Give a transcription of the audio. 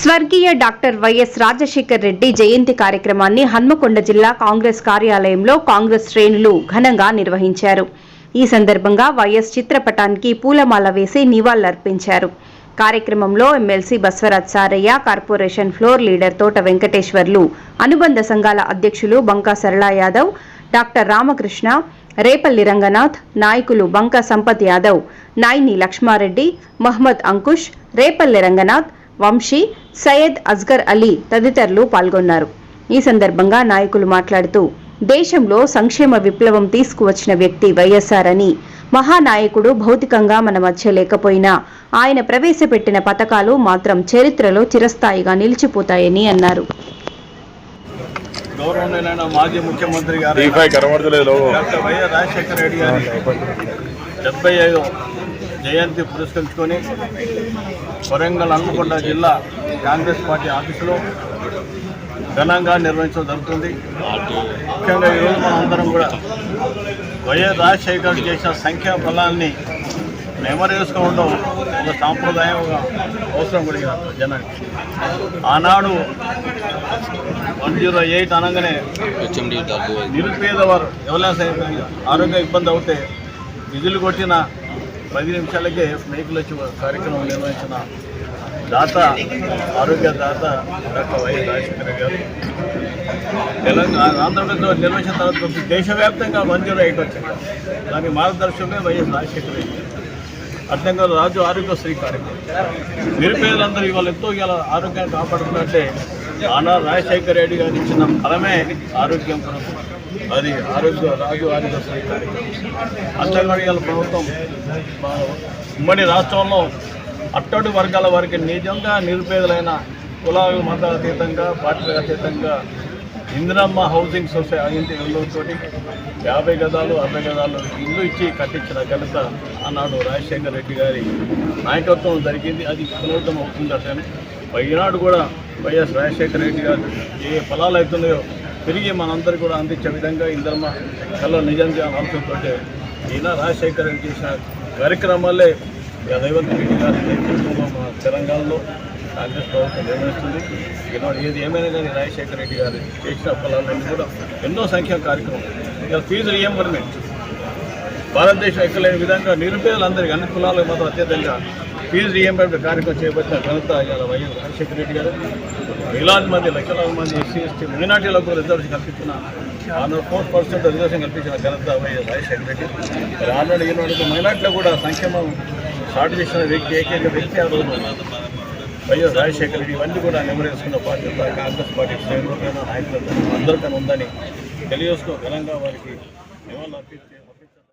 స్వర్గీయ doctor YS Rajasekhar Reddy జయంతి కార్యక్రమాన్ని హన్మకొండ జిల్లా కాంగ్రెస్ కార్యాలయంలో కాంగ్రెస్ శ్రేణులు ఘనంగా నిర్వహించారు. ఈ సందర్భంగా వైఎస్ చిత్రపటానికి పూలమాల వేసి నివాళులర్పించారు. కార్యక్రమంలో MLC Baswaraj Saraiah corporation floor leader Thota Venkateswarlu అనుబంధ సంఘాల అధ్యక్షులు బంకా సరళా యాదవ్ డాక్టర్ రామకృష్ణ రేపల్లి రంగనాథ్ నాయకులు బంకా సంపత్ యాదవ్ నాయిని లక్ష్మారెడ్డి మహ్మద్ అంకుష్ రేపల్లి రంగనాథ్ వంశీ సయ్యద్ అస్గర్ అలీ తదితరులు పాల్గొన్నారు. ఈ సందర్భంగా నాయకులు మాట్లాడుతూ దేశంలో సంక్షేమ విప్లవం తీసుకువచ్చిన వ్యక్తి వైఎస్ఆర్ అని మహానాయకుడు భౌతికంగా మన మధ్య లేకపోయినా ఆయన ప్రవేశపెట్టిన పథకాలు మాత్రం చరిత్రలో చిరస్థాయిగా నిలిచిపోతాయని అన్నారు. గౌరవనీయులైన మాజీ ముఖ్యమంత్రి గారు టీఫై కనబడతలేదు. Logo doctor YS Rajasekhara Reddy గారి డెబ్బై ఐదు జయంతి పురస్కరించుకొని వరంగల్ హన్మకొండ జిల్లా కాంగ్రెస్ పార్టీ ఆఫీసులో ఘనంగా నిర్వహించడం జరుగుతుంది. ముఖ్యంగా ఈరోజు మనం అందరం కూడా వైఎస్ రాజశేఖర్ చేసిన సంఖ్యా బలాన్ని మెమరీ చేసుకోవడం ఒక సాంప్రదాయం ఒక అవసరం కూడా జనానికి. ఆనాడు వన్ జీరో ఎయిట్ అనగానే నిరుపేద వారు ఎవరైనా సరే ఆరోగ్య ఇబ్బంది అవుతే విధులు కొట్టిన పది నిమిషాలకే స్నేహితులు వచ్చి కార్యక్రమం నిర్వహించిన దాత ఆరోగ్య దాత డాక్టర్ వైఎస్ రాజశేఖర గారు. తెలంగాణ ఆంధ్రప్రదేశ్లో నిర్వహించిన తర్వాత దేశవ్యాప్తంగా మంజూరు అయ్యి వచ్చింది దాని మార్గదర్శకమే వైఎస్ రాజశేఖర అర్థంగా రాజు ఆరోగ్యశ్రీ కార్యక్రమం. నిరుపేదలందరూ ఇవాళ ఎంతో ఇలా ఆరోగ్యాన్ని కాపాడుతున్నట్టే ఆనా రాజశేఖర రెడ్డి గారు ఇచ్చిన ఫలమే ఆరోగ్యం కొరకు. అది ఆరోగ్య రాజువారి ఆరోగ్యశ్రీ కార్యక్రమం. అంతేకాదు ప్రభుత్వం మా ఉమ్మడి రాష్ట్రంలో అట్టడు వర్గాల వారికి నిజంగా నిరుపేదలైన కులాలు మతాల అతీతంగా పార్టీలకు అతీతంగా ఇందిరమ్మ హౌసింగ్ సొసైటీ తోటి యాభై గదాలు అరవై గదాలు ఇల్లు ఇచ్చి కట్టించిన ఘనత ఆనాడు రాజశేఖర రెడ్డి గారి నాయకత్వం జరిగింది. అది పునరుద్ధం అవుతుంది అసలు ఈనాడు కూడా వైఎస్ రాజశేఖర రెడ్డి గారు ఏ ఫలాలు అవుతున్నాయో తిరిగి మనందరూ కూడా అందించే విధంగా ఇందరమ్మ కళ్ళ నిజం అంశంతో ఈయన రాజశేఖర్ రెడ్డి చేసిన కార్యక్రమాలే ఇక రేవంత్ రెడ్డి గారి నేతృత్వంలో మన తెలంగాణలో కాంగ్రెస్ ప్రభుత్వం నిర్వహిస్తుంది. ఈనాడు ఏది ఏమైనా కానీ రాజశేఖర రెడ్డి గారు చేసిన ఫలాలన్నీ కూడా ఎన్నో సంఖ్య కార్యక్రమం. ఇక ఫీజు రియంబర్మెంట్ భారతదేశం ఎక్కలేని విధంగా నిరుపేదలందరికీ అన్ని కులాలకు మాత్రం అత్యధికంగా ఫీజు రియంబర్మెంట్ కార్యక్రమం చేపట్టిన ఘనత ఇవాళ వైఎస్ రాజశేఖర రెడ్డి గారు. వేలాది మంది లక్షలాది మంది ఎస్సీ ఎస్టీ మైనార్టీలకు రిజర్వేషన్ కల్పించిన ఆంధ్ర ఫోర్ పర్సెంట్ రిజర్వేషన్ కల్పించిన ఘనత వైఎస్ రాజశేఖర రెడ్డి. మరి ఆనాడు ఈనాడు మైనార్టీలో కూడా సంక్షేమం స్టార్ట్ చేసిన వ్యక్తి ఏకైక వ్యక్తి ఆ రోజు వైఎస్ రాజశేఖర రెడ్డి. ఇవన్నీ కూడా నెమరేసుకున్న పార్టీ కాంగ్రెస్ పార్టీ శ్రేణులపైన నాయకులపైన అందరికైనా ఉందని తెలియజేసుకో ఘనంగా వారికి నివాళులు అర్పించి